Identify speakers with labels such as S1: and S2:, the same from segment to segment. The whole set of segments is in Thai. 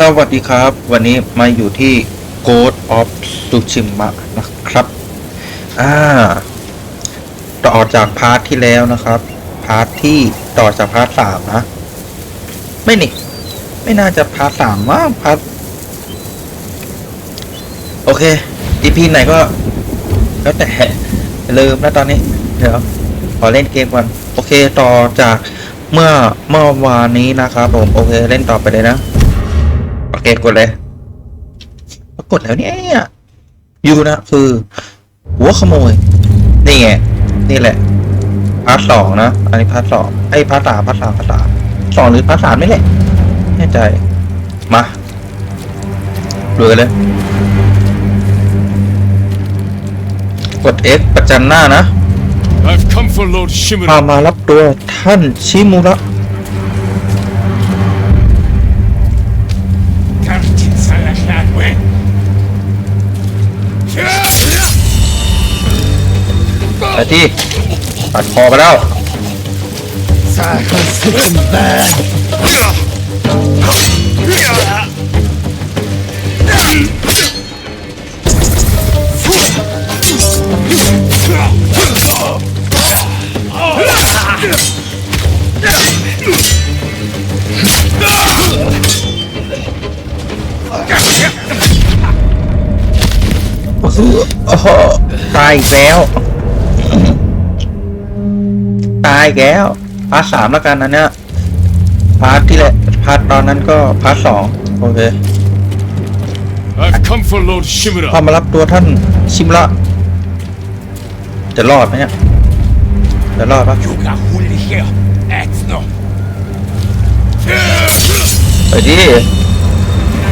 S1: สวัสดีครับ วันนี้มาอยู่ที่ Ghost of Tsushima นะครับอ่าต่อจากพาร์ทที่แล้วนะครับ พาร์ทที่ต่อจากพาร์ทสามนะ ไม่นี่ ไม่น่าจะพาร์ทสามว่าพาร์ทโอเค EP ไหนก็ แล้วแต่ลืมนะตอนนี้ เดี๋ยว ขอเล่นเกมก่อนโอเคต่อจากเมื่อเมื่อวานนี้นะครับผม โอเค เล่นต่อไปเลยนะ โอเคกดเลยกดแล้วเนี่ยอยู่นะคือ หัวขโมย นี่ไง นี่แหละ พาร์ทสองนะ อันนี้พาร์ทสองไอ้ยพาร์ทสามพาร์ทสามพาร์ทสามสองหรือพาร์ทสามไม่แหละไม่แน่ใจ มาดูกันเลย กด X ประจันหน้านะ
S2: I've come for Lord
S1: พา
S2: Shimura.
S1: มารับตัวท่านชิมุระ ไอ้ที่ตัดคอไปแล้ว โอ้โหตายอีกแล้ว ตายอีกแล้ว พาร์ทสามแล้วกันนะเนี่ย พาร์ทที่แหละ พาร์ทตอนนั้นก็พาร์ทสองโอเค
S2: I've come for Lord
S1: พอ
S2: Shimura.
S1: มารับตัวท่านชิมละจะรอดไหมเนี่ย จะรอดปะ
S2: Yuga Huli here. Act no.
S1: ไปดิ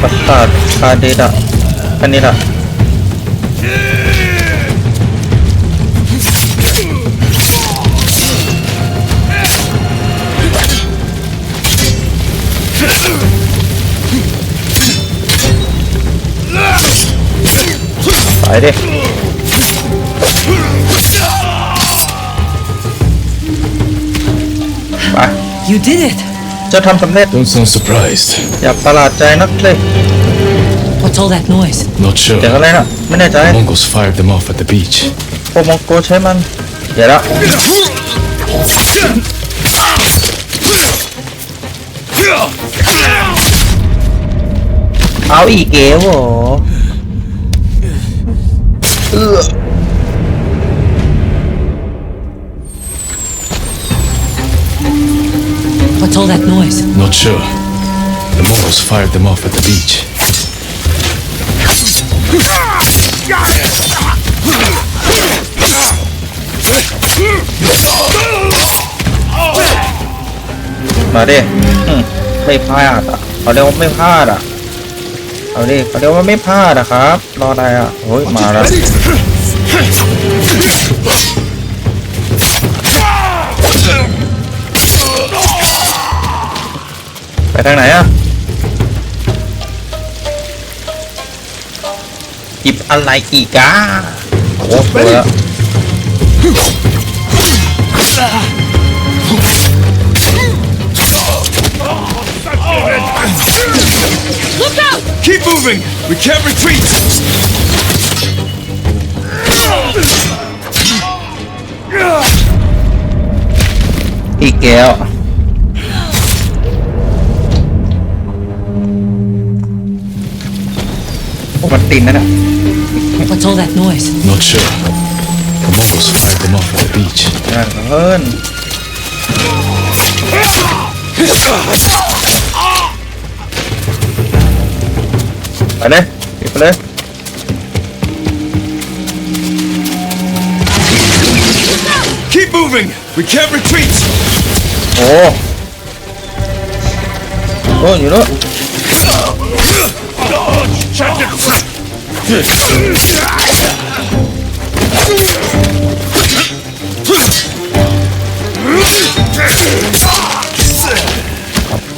S1: ปัสสาทคาเดดะอันนี้ล่ะ ไปดิไป
S3: You did it!
S1: จะทำสำเร็จ
S4: Don't sound surprised.
S1: อย่าประหลาดใจนักเลย
S3: What's all that noise?
S4: Not sure.
S1: เสียงอะไรน่ะไม่แน่ใจ
S4: Mongols fired them off at the beach.
S1: โปมองโกใช้มัน เดี๋ยวละ เอาอีกเก๋วเหรอเออ
S3: What's all that noise?
S4: Not sure. The Mongols fired them off at the beach.
S1: มาดิอืมไม่พลาดอะเขาเรียกว่าไม่พลาดอะ เอาดิเขาเรียกว่าไม่พลาดอะครับ รออะไรอะโอ้ยมาแล้วไปทางไหนอะหยิบอะไรอีกอะโอ้โหตัวละ
S2: Keep moving. We can't retreat.
S1: อีกแก้วโอ้มันตินนั่นน่ะ
S3: What's all that noise?
S4: Not sure. The Mongols fired them off at the beach.
S1: นั่ ไปเลยปิดไปเลย
S2: Keep moving. We can't retreat.
S1: โอ้โอ้อยู่แล้ว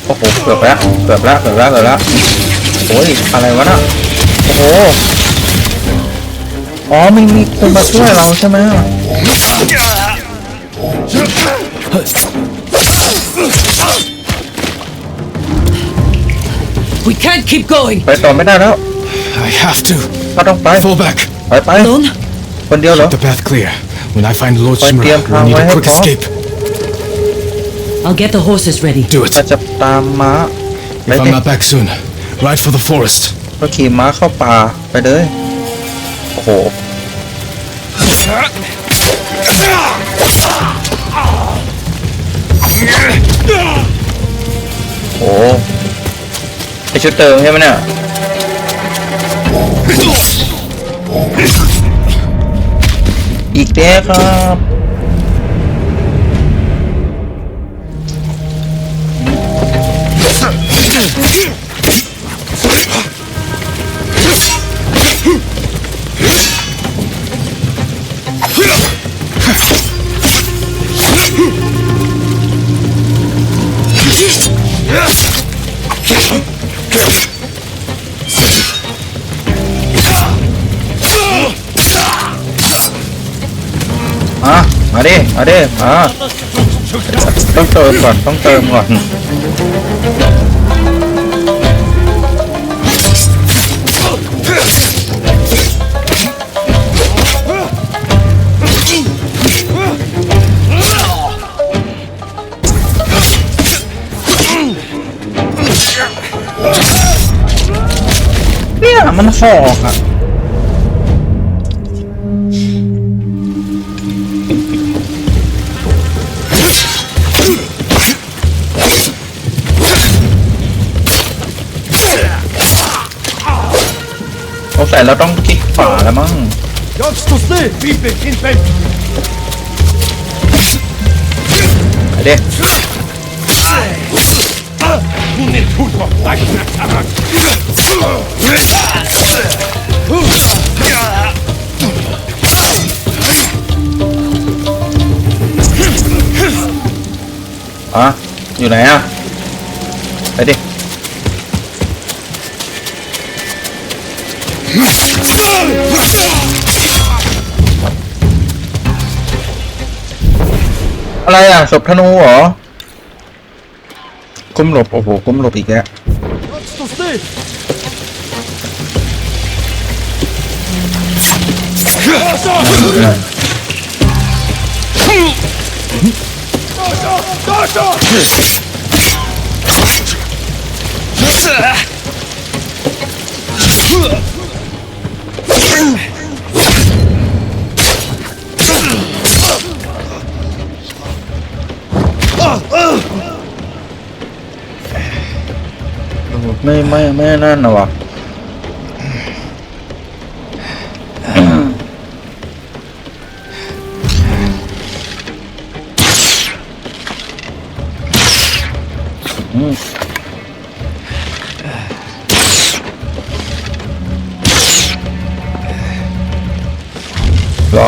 S1: โอ้โหเกือบแล้วเกือบแล้วเกือบแล้วเกือบแล้ว โอ้ยอะไรวะน่ะโอ้โหอ๋อมีมีคนมาช่วยเราใช่ไหม
S3: We can't keep going.
S1: ไปต่อไม่ได้แล้ว
S4: I have to.
S1: ก็ต้องไป
S4: Fall back.
S1: ไปไป
S3: Alone?
S1: คนเดียวเหรอ
S4: The path clear. When I find Lord
S1: Phải
S4: Shimura,
S1: tiêm
S4: we'll
S1: phao
S4: need
S1: ấy
S4: a
S1: hết
S4: quick
S1: có.
S4: escape.
S3: I'll get the horses ready.
S4: Do
S1: เรา
S4: it.
S1: จะตามม้าไป
S4: If
S1: ดิ
S4: I'm not back soon, ride for the forest.
S1: ก็ขี่ม้าเข้าป่าไปเลย โอ้โห โอ้ไอชุดเติมใช่ไหมเนี่ยอีกแล้วครับ มามาดิ มาดิ มาต้องเติมก่อน ต้องเติมก่อน เนี่ยมันหอกอะสงสัยเราต้องคลิกขวาแล้วมั้ง
S2: Vive in bed.
S1: ไปดิ
S2: Un il punto. Like that.
S1: อยู่ไหนอะ ไปดิ อะไรอะศพธนูเหรอ กุมหลบ โอ้โห กุมหลบอีกแล้ว ไม่ไม่ไม่นั่นนะวะ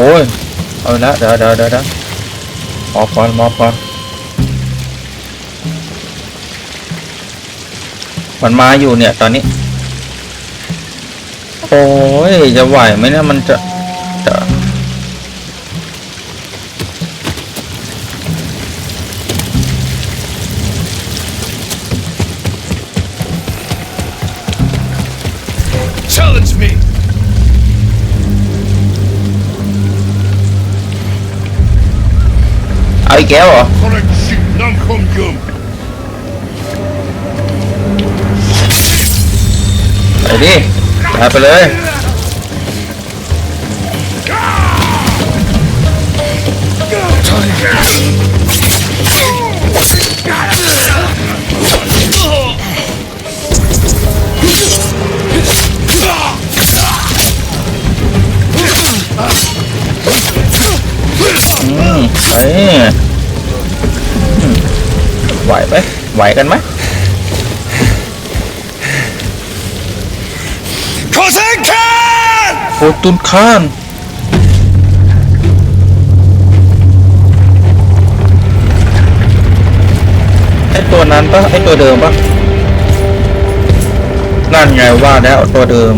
S1: โอ้ย เอาละเดี๋ยวเดี๋ยวเดี๋ยวมอบก่อนมอบก่อนมันมาอยู่เนี่ยตอนนี้ โอ้ย จะไหวไหมเนี่ยมันจะ อาอีกแก้วเหรอ
S2: ไป
S1: ดิตาไปเลยอืมเอ้ยอืม ไหวไหมไหวกันไหม
S2: Cossack Khan!
S1: โอตุนคานไอตัวนั้นปะไอตัวเดิมปะนั่นไงว่าแล้วตัวเดิม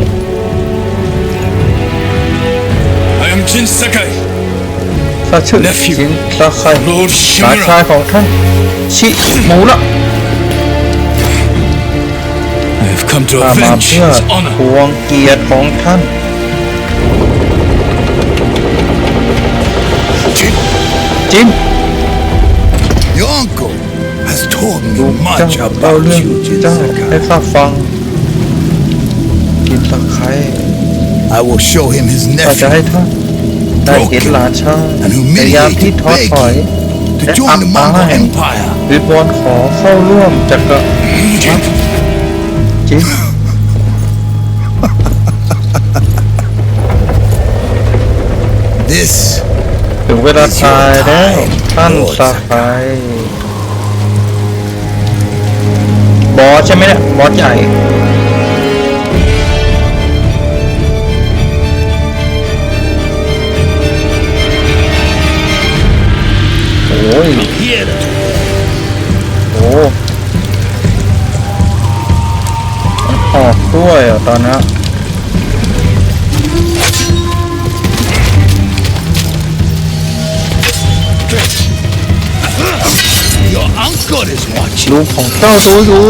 S2: I am Jin Sakai,
S1: ถ้าชื่อ
S2: Nephew
S1: ชินซาไค
S2: Lord
S1: หลานชาย
S2: Shimura.
S1: ของท่าน ชิมูระ
S2: I have come to
S1: ข้ามา
S2: avenge
S1: เพื่อ
S2: his
S1: ท
S2: honor.
S1: วงเกียรติของท่าน
S2: Jin,
S1: จิน
S2: your uncle has told
S1: ลู
S2: me
S1: กเจ้า
S2: much
S1: เล่า
S2: about
S1: เรื่อง
S2: you, Jin
S1: เจ้าให้
S2: Sakai.
S1: ข้าฟังจินตะไคร้
S2: I will show him his
S1: ข้าจะให้
S2: nephew
S1: ท่าน ได้เห็นหลานชาย
S2: and
S1: พยายามที่
S2: humiliated
S1: ท้อถอย
S2: begging to
S1: และ
S2: join
S1: อับ
S2: the
S1: อา
S2: Mongol
S1: ย
S2: Empire.
S1: วิบวอนขอเข้าร่วมจักร
S2: Jin,
S1: จิน
S2: this
S1: ถึงเวลาตายแล้วท่านสาไครบอสใช่ไหมเนี่ยบอสใหญ่ อ้ย
S2: here
S1: โอ้ออกด้วยอะตอนนี้ลุงของเจ้าดูซู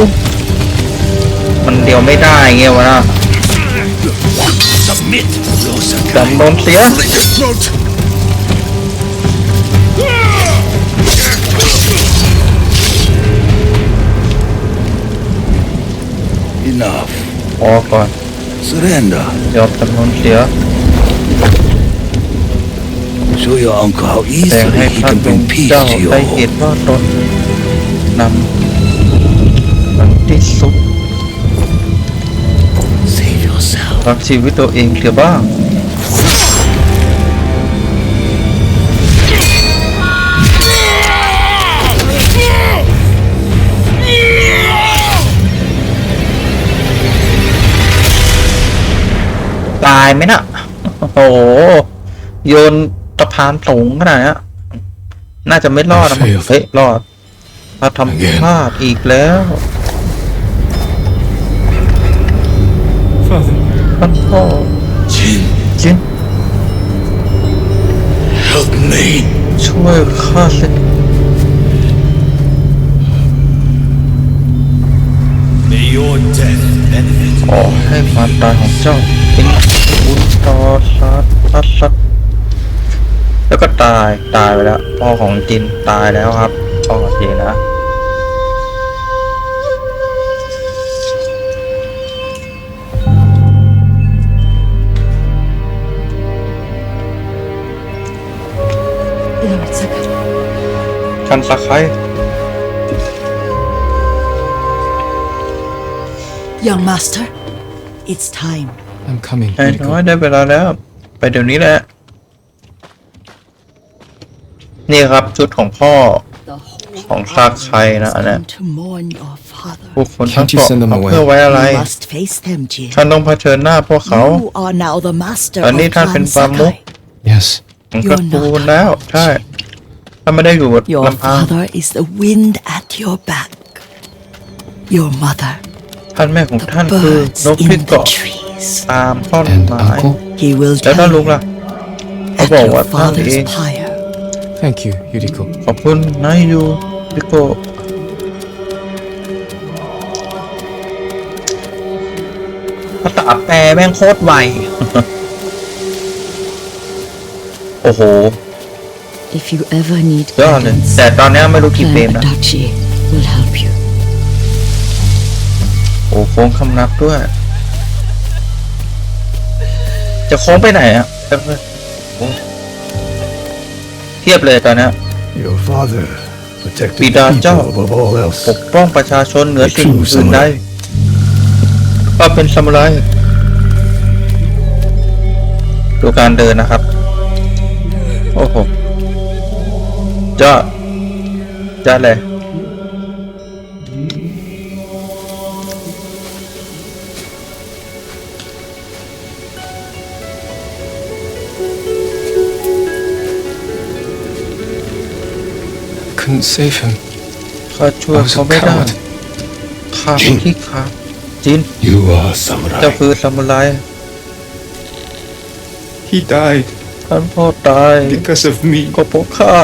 S1: มันเดียวไม่ได้เงี้ยวะนะจำโดนเสีย
S2: Enough.
S1: พอก่อน
S2: Surrender.
S1: ยอมจำนนเสีย
S2: Show your uncle how
S1: แต่ง
S2: easily
S1: ให้
S2: he
S1: พระ
S2: can
S1: อง
S2: bring
S1: ค์
S2: peace
S1: เจ้า
S2: to your
S1: ได้เห็น
S2: home.
S1: ว่าตนนำสันติสุข
S2: Save yourself.
S1: รักชีวิตตัวเองเสียบ้าง ตายไหมน่ะ โอ้โห โยนตะพานสูงขนาดเนี้ยน่าจะไม่รอดนะมั้ง
S4: Failed.
S1: เฮ้ยรอดถ้าทำ
S4: Again.
S1: พลาดอีกแล้ว
S4: Father.
S1: ท่านพ่อ
S2: Jin,
S1: จิน
S2: help me.
S1: ช่วยข้าสิ
S2: May your death benefit
S1: ขอให้ความตายของเจ้าเป็นบุญต่ อสัตว์สัตว์สัตว์แล้วก็ตายตายไปแล้วพ่อของจินตายแล้วครับพ่อของจินนะ
S3: Lord Sakai.
S1: คันสักไคร
S5: Young master, it's time.
S4: I'm coming.
S1: ไอ้น้อยได้เวลาแล้ว ไปเดี๋ยวนี้แหละนี่ครับชุดของพ่อ
S5: The whole
S1: ของซากไครนะอันเนี้ย
S5: come to mourn your father.
S1: ผู้คนทั้ง
S4: Can't you
S1: เกาะ
S4: send them
S1: เอา
S4: away?
S1: เพื่อไว้อะไร
S5: You must face them, Jin.
S1: ท่านต้องเผชิญหน้าพวกเขา
S5: You are now the master
S1: ตอนนี้
S5: of
S1: ท่านเป็น
S5: Clan
S1: ปรามุข
S5: Sakai.
S4: Yes.
S1: ของตระกูลแล้ว ใช่ท่านไม่ได้อยู่
S5: Your
S1: ลำพัง
S5: father is the wind at your back. Your mother,
S1: ท่านแม่ของ
S5: the
S1: ท่านคือนก
S5: birds
S1: ที่
S5: in the
S1: เกาะ
S5: trees.
S1: ตามท่อน
S4: And
S1: ไม้
S4: uncle?
S5: He will
S1: แล้วถ้า
S5: tell
S1: ลุง
S5: you
S1: ล่ะ
S5: at
S1: bảo
S5: your
S1: what time
S5: father's
S1: it is.
S5: pyre.
S4: Thank you, Yuriko.
S1: ขอบคุณนายยูพิโกะภาษาแปลแม่งโคตรไว โอ้โห
S5: If you ever need
S1: ยอดเลยแต่ตอนนี้ไม่รู้กี่เฟรม
S5: Clan
S1: นะ
S5: Adachi will help you.
S1: โอ้โค้งคำนับด้วย จะโค้งไปไหนอะโอ้เทียบเลยตอนเนี้ย
S6: Your father protected
S1: Pida
S6: people
S1: Chao.
S6: above all else.
S1: ปกป้องประชาชนเหนือสิ่ง
S6: True
S1: อื่นใด
S6: samurai.
S1: ก็เป็นซามูไรดูการเดินนะครับ โอ้โหยอดยอดเลย
S4: Couldn't save him.
S1: ข้าช่วย
S4: I was
S1: เขา
S4: a
S1: ไม่ได้
S4: coward.
S1: ข้าเป็นที่ขาจิน
S6: You are
S1: เจ้า
S6: samurai.
S1: คือซามูไร
S4: He died
S1: ท่านพ่อตาย
S4: because of me.
S1: ก็เพราะข้า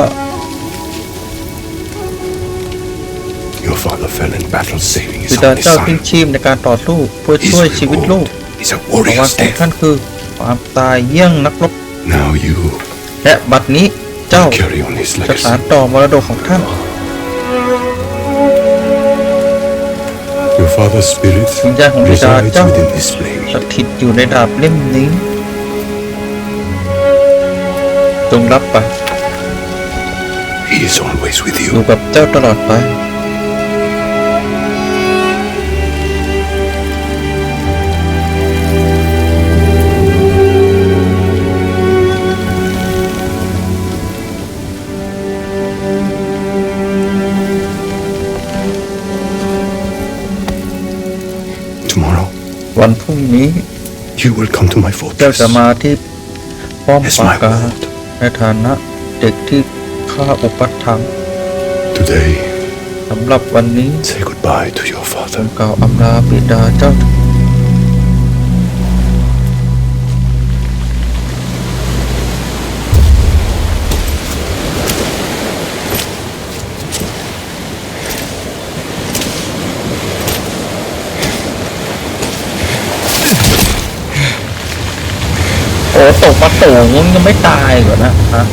S6: Your father fell in battle saving
S1: บิ
S6: his
S1: ดา
S6: only
S1: เจ้าทิ้ง
S6: son.
S1: ชีพในการต่อสู้เพื่อ
S6: His
S1: ช่วยชีวิตลูก
S6: reward is a
S1: รางวัล
S6: warrior's
S1: ของท่าน
S6: death.
S1: คือความตายเยี่ยงนักรบ
S6: Now you
S1: และบัดนี้ เจ้า
S6: carry on his
S1: จะสาน
S6: legacy.
S1: ต่อมรดกของท่าน
S6: Your father's spirit
S1: วิญญาณของบิดา
S6: resides
S1: เจ้า
S6: within this blade.
S1: สถิตอยู่ในดาบเล่มนี้จงรับไป
S6: He is always with
S1: อยู่
S6: you.
S1: กับเจ้าตลอดไป วันพรุ่งนี้
S6: you will come to my
S1: เจ้า
S6: fortress
S1: จะมาที่ป้อม
S6: as
S1: ปรา
S6: my
S1: การ
S6: ward.
S1: ในฐานะเด็กที่ข้าอุปัฏฐัมภ์
S6: Today,
S1: สำหรับวันนี้
S6: say goodbye to your
S1: จ
S6: father.
S1: งกล่าวอำลาบิดาเจ้า ตกมาสูงยังไม่ตายก่อนนะฮะ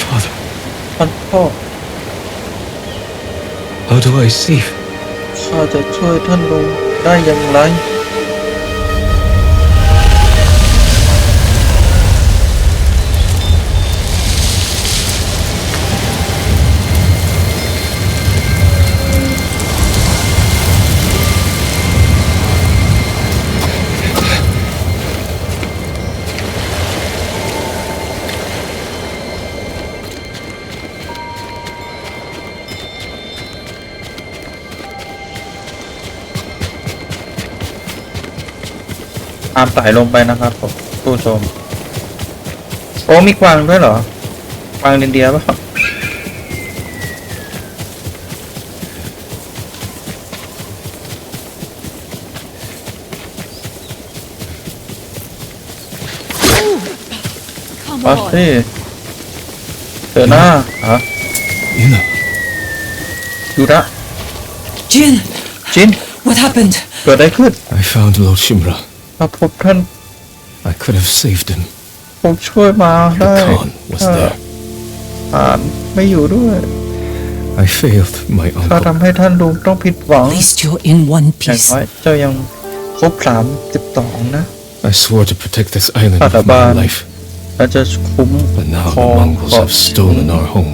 S4: Father,
S1: ท่านพ่อ
S4: how do I save?
S1: ข้าจะช่วยท่านลงได้อย่างไรามไต่ลงไปนะครับผมผู้ชม โอ้มีกวางด้วยเหรอกวางอินเดียป่ะมาสิเจอหน้าฮะ
S4: Ina,
S1: อยู่นะ
S3: Jin,
S1: จิน
S3: what happened?
S1: เกิดอะไรขึ้น
S4: I found Lord Shimra.
S1: มาพบท่าน
S4: I could have saved him.
S1: ผมช่วยมาได้
S4: Khan was
S1: ถ้า
S4: there.
S1: อ่านไม่อยู่ด้วย
S4: I failed my
S1: ถ้า
S4: uncle.
S1: ทำให้ท่านลุงต้องผิดหวัง
S3: At least you're in one
S1: อย่าง
S3: piece.
S1: น้อยเจ้ายังครบสามสิบสองนะ
S4: I swore to protect this island with my
S1: Pataban.
S4: life.
S1: เราจะคุ้ม
S4: But now
S1: ครอ
S4: the
S1: ง
S4: Mongols
S1: เกาะ
S4: have stolen our home.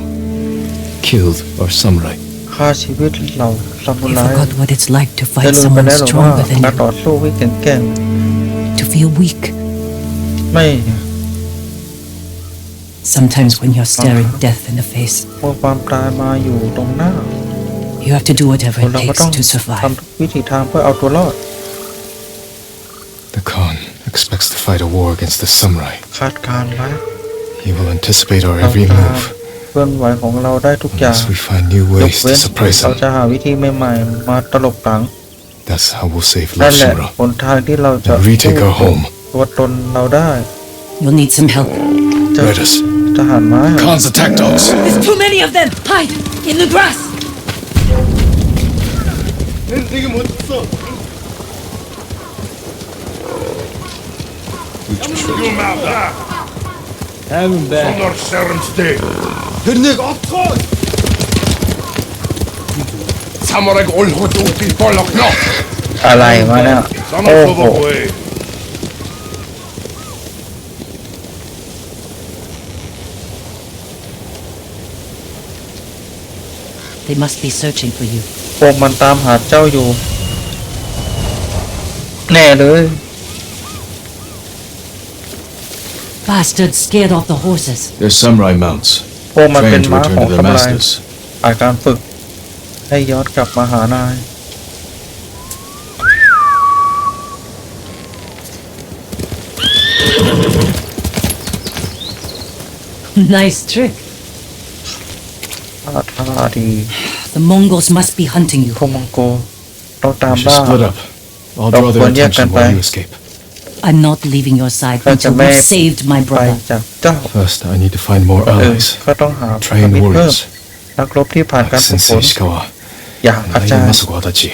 S4: Killed our samurai.
S1: ฆ่าชีวิตเราซามู
S3: You
S1: ไร
S3: forgot what it's like to
S1: จะ
S3: fight
S1: ลืมไป
S3: someone
S1: แล้วหรือว่า
S3: stronger than
S1: การต่อ
S3: you,
S1: สู้ที่แข็งแกร่ง
S3: to feel weak.
S1: ไม่
S3: Sometimes when you're staring death in the face,
S1: เมื่อความตายมาอยู่ตรงหน้า
S3: you have to do whatever
S1: คน
S3: it
S1: เราก็
S3: takes
S1: ต้อง
S3: to survive.
S1: ทำทุกวิถีทางเพื่อเอาตัวรอด
S4: The Khan expects to fight a war against the samurai.
S1: คาดการณ์ไว้
S4: He will anticipate our
S1: เรา
S4: every
S1: ตาม
S4: move.
S1: เคลื่อนไหวของเราได้ทุกอย่าง
S4: Unless we find new
S1: ยก
S4: ways
S1: เว้
S4: to
S1: น
S4: surprise
S1: เรา
S4: him.
S1: จะหาวิธีใหม่ๆ มาตลบหลัง
S4: That's how we'll save
S1: นั่
S4: Lord
S1: นแหละ
S4: Shimra.
S1: หนทางที่เราจะ
S4: And retake our home.
S1: ตัวตนเราได้
S3: You'll need some help.
S1: จะ
S4: Redus.
S1: ทหารม้า
S4: Khan's attack dogs.
S3: There's too many of them! Hide! In the grass!
S2: Jumala!
S7: Have him back.
S2: Honor
S3: they must be searching for you.
S1: พวกมันตามหาเจ้าอยู่ แน่เลย
S3: Bastards scared off the horses.
S4: Their samurai mounts.
S1: พวกมันเป็น
S4: trained to
S1: ม้า
S4: return
S1: ของ
S4: to their
S1: ตำราย
S4: masters.
S1: อาการฝึก ให้ย้อนกลับมาหานาย
S3: nice trick.
S1: ท่าท่าดี
S3: The Mongols must be hunting you.
S1: พวกมังโกเราตาม
S4: We should
S1: ล่า
S4: split up. I'll
S1: Don't
S4: draw their
S1: forget
S4: attention
S1: that
S4: while
S1: by-
S4: you escape.
S3: I'm not leaving your side
S1: That's
S3: until
S1: a
S3: you've
S1: map.
S3: saved my
S1: ไป
S3: brother.
S1: จากเจ้า
S4: First, I need to find more
S1: เออ
S4: allies.
S1: ก็ต้องหา
S4: Trained
S1: มิตรเพิ่ม
S4: warriors.
S1: นักรบที่ผ่านการ
S4: Like
S1: ฝึกฝ
S4: Sensei
S1: น
S4: Ishikawa
S1: อย่างอา
S4: and
S1: จาร
S4: Lady
S1: ย์
S4: Masuko Adachi.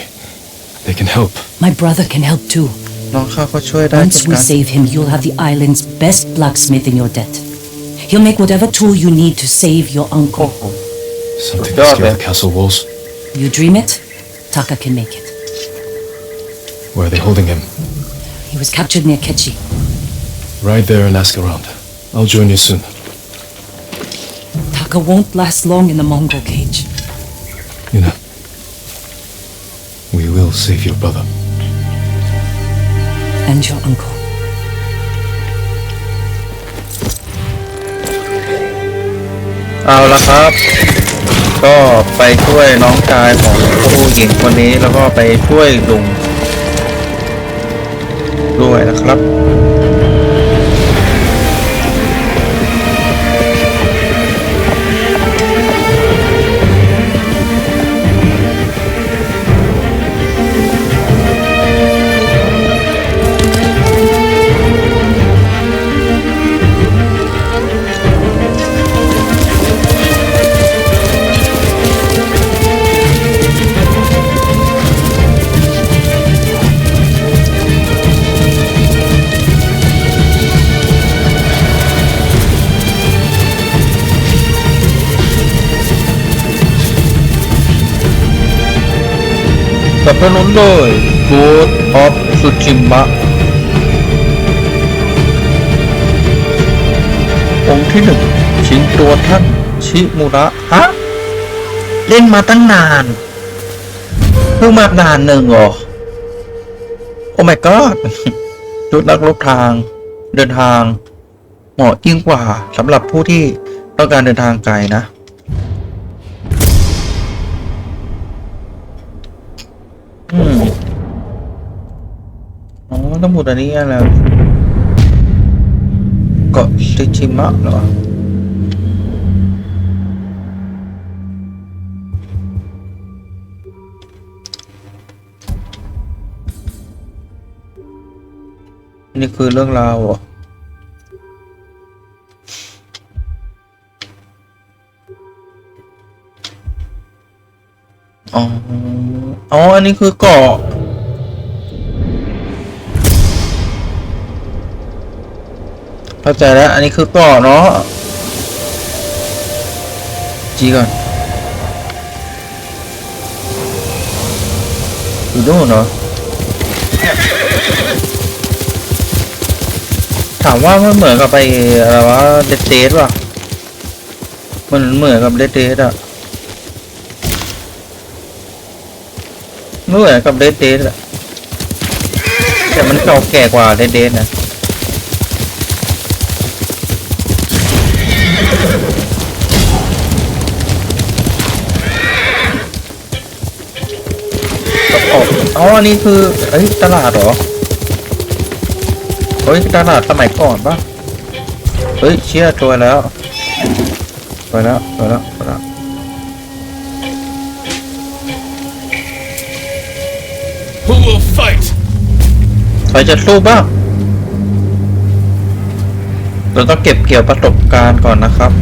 S4: They can help.
S3: My brother can help too.
S1: น้องข้าก็ช่วยได้
S3: Once
S1: เช่น
S3: we
S1: กัน
S3: save him, you'll have the island's best blacksmith in your debt. He'll make whatever tool you need to save your
S1: โอ้
S3: uncle.
S1: โห
S4: Something
S1: Yeah,
S4: to scale
S1: man.
S4: the castle walls.
S3: You dream it, Taka can make it.
S4: Where are they holding him?
S3: He was captured near Kechi.
S4: Ride there and ask around. I'll join you soon.
S3: Taka won't last long in the Mongol cage.
S4: Yuna. We will save your brother.
S3: And your uncle.
S1: เอาละครับ ก็ไปช่วยน้องชายของผู้หญิงคนนี้แล้วก็ไปช่วยลุงด้วยนะครับ สนับสนุนโดย Good of Tsushima องค์ที่หนึ่งชิงตัวท่านชิมุระฮะเล่นมาตั้งนาน เพิ่งมาด่านหนึ่งเหรอ โอ้ my god ชุดนักรบทาง เดินทาง เหมาะยิ่งกว่าสำหรับผู้ที่ต้องการเดินทางไกลนะ สมุดอันนี้อะไรเกาะซิชิมะเหรอนี่คือเรื่องราวเหรออ๋ออ๋ออันนี้คือเกาะ เข้าใจแล้ว อันนี้คือเกาะเนาะจีก่อนอยู่นู่นเนาะถามว่ามันเหมือนกับไปอะไรวะเดดเดป่ะมันเหมือนกับเดดเดอะไม่เหมือนกับเดดเดดอะแต่มันเก่าแก่กว่าเดดเดดนะ อกอ๋ออันนี้คือเอ้ยตลาดเหรอเฮ้ยตลาดสมัยก่อนปะเฮ้ยเชื่อตัวแล้วไปแล้วไปแล้วไปแล้วใครจะสู้บ้างเราต้องเก็บเกี่ยวประสบการณ์ก่อนนะครับ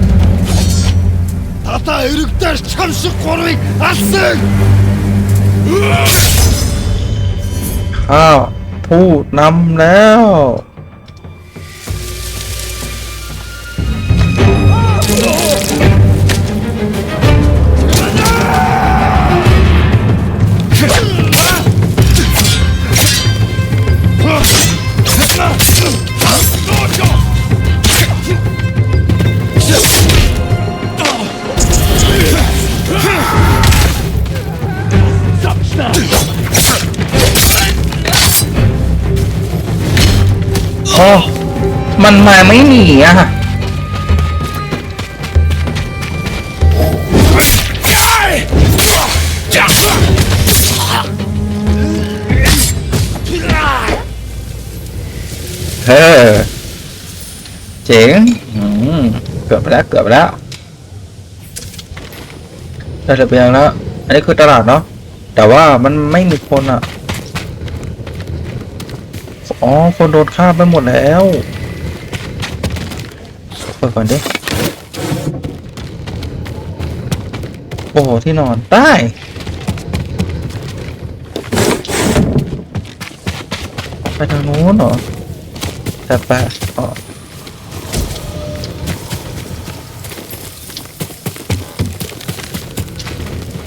S7: 叩いる出しチャンスこれあっせん
S1: ข้าวผู้นำแล้ว มันมาไม่หนีอะเฮ้อเจ๋งเกือบไปแล้วเกือบไปแล้วได้ระเบียงแล้ว อันนี้คือตลาดเนาะแต่ว่ามันไม่มีคนอะ อ๋อ คนโดนฆ่าไปหมดแล้ว ปิดก่อนดิโอ้โห ที่นอนได้ไปทางโน้นเหรอแต่ไปอ๋อ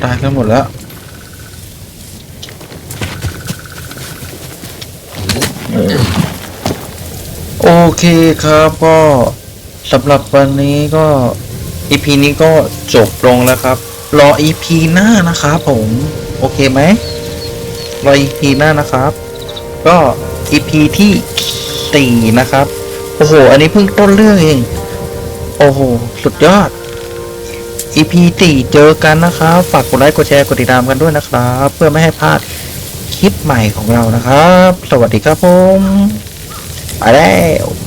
S1: ตายกันหมดแล้วโอเคครับก็ สำหรับวันนี้ก็ EP นี้ก็จบลงแล้วครับ รอ EP หน้านะครับผม โอเคไหมรอ EP หน้านะครับ ก็ EP ที่สี่นะครับ โอ้โห อันนี้เพิ่งต้นเรื่องเอง โอ้โห สุดยอด EP สี่เจอกันนะครับ ฝากกดไลค์กดแชร์กดติดตามกันด้วยนะครับ เพื่อไม่ให้พลาดคลิปใหม่ของเรานะครับ สวัสดีครับผมไปแล้ว